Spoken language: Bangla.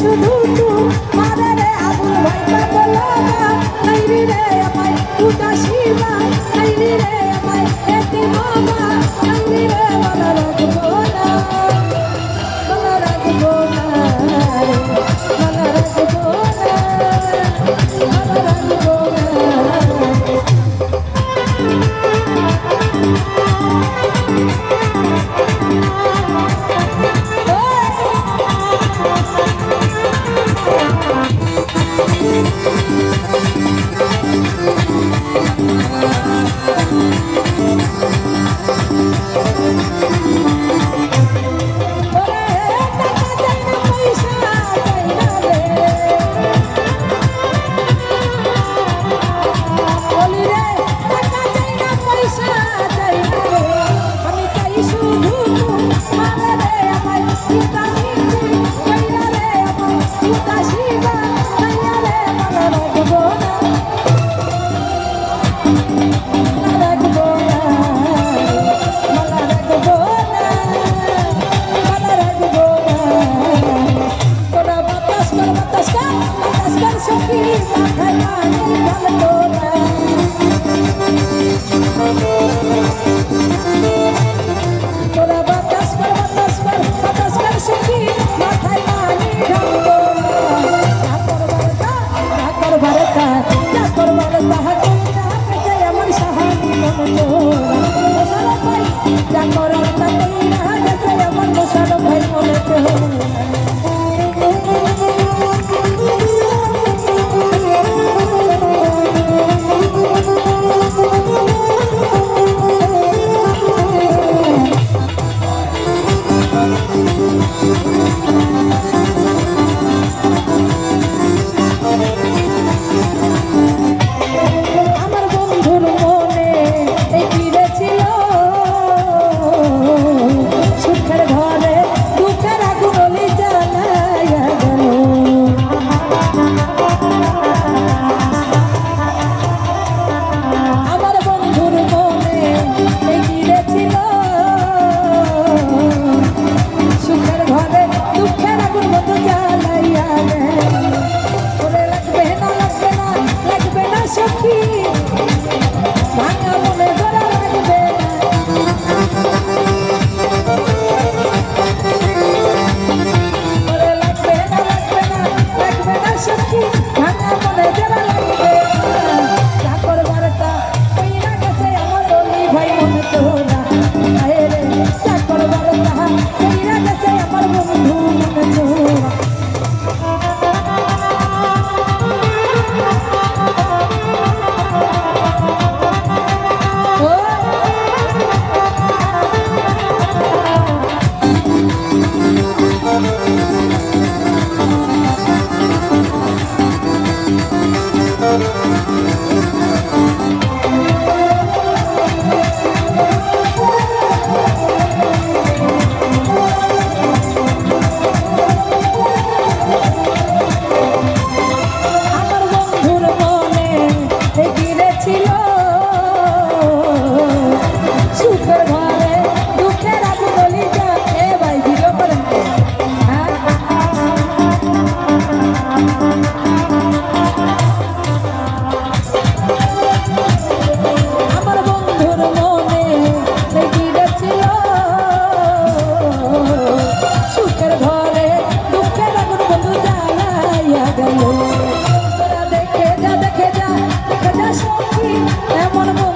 শুধু তু মারে আবু ভাই পাগল। না নাই রে আমায় উদাসী না oh সখী মাথায় আনি Let's walk free. And one of them.